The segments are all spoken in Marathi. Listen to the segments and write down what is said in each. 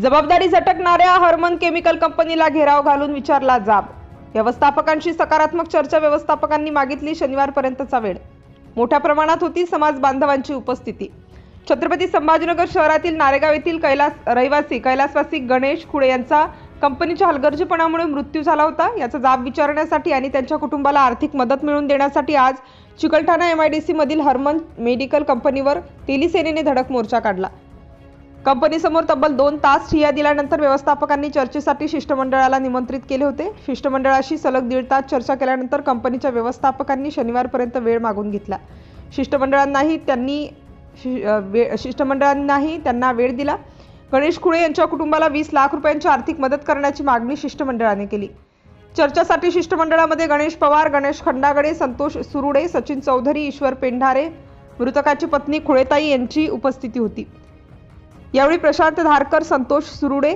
जबाबदारी झटकणाऱ्या हरमन केमिकल कंपनीला घेराव घालून विचारला जाब. व्यवस्थापकांशी सकारात्मक चर्चा व्यवस्थापकांनी मागितली शनिवारपर्यंतचा वेळ. मोठ्या प्रमाणात होती समाज बांधवांची उपस्थिती. छत्रपती संभाजीनगर शहरातील नारेगाव येथील कैलास रहिवासी कैलासवासी गणेश खुळे यांचा कंपनीच्या हलगर्जीपणामुळे मृत्यू झाला होता. याचा जाब विचारण्यासाठी आणि त्यांच्या कुटुंबाला आर्थिक मदत मिळवून देण्यासाठी आज चिकलठाणा एमआयडीसी मधील हरमन मेडिकल कंपनीवर तेली सेनेने धडक मोर्चा काढला. कंपनीसमोर तब्बल दोन तास ठिया दिल्यानंतर व्यवस्थापकांनी चर्चेसाठी शिष्टमंडळाला निमंत्रित केले होते. शिष्टमंडळाशी सलग दीड तास चर्चा केल्यानंतर कंपनीच्या व्यवस्थापकांनी शनिवारपर्यंत वेळ मागून घेतला. शिष्टमंडळांनाही त्यांनी शि- वे- शिष्टमंडळांनाही त्यांना वेळ दिला. गणेश खुळे यांच्या कुटुंबाला वीस लाख रुपयांची आर्थिक मदत करण्याची मागणी शिष्टमंडळाने केली. चर्चासाठी शिष्टमंडळामध्ये गणेश पवार गणेश खंडागडे संतोष सुरुडे सचिन चौधरी ईश्वर पेंढारे मृतकाची पत्नी खुळेताई यांची उपस्थिती होती. यावेळी प्रशांत धारकर संतोष सुरुडे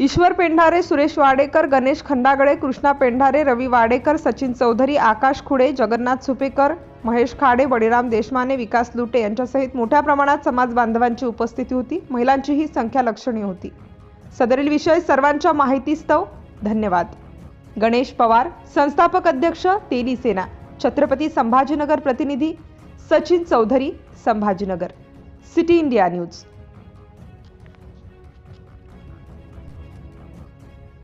ईश्वर पेंढारे सुरेश वाडेकर गणेश खंडागडे कृष्णा पेंढारे रवी वाडेकर सचिन चौधरी आकाश खुडे जगन्नाथ सुपेकर महेश खाडे बळीराम देशमाने विकास लुटे यांच्यासहित मोठ्या प्रमाणात समाज बांधवांची उपस्थिती होती. महिलांचीही संख्या लक्षणीय होती. सदरील विषय सर्वांच्या माहितीस्तव. धन्यवाद. गणेश पवार संस्थापक अध्यक्ष तेली सेना. छत्रपती संभाजीनगर प्रतिनिधी Sachin Chaudhary Sambhajinagar. City India news.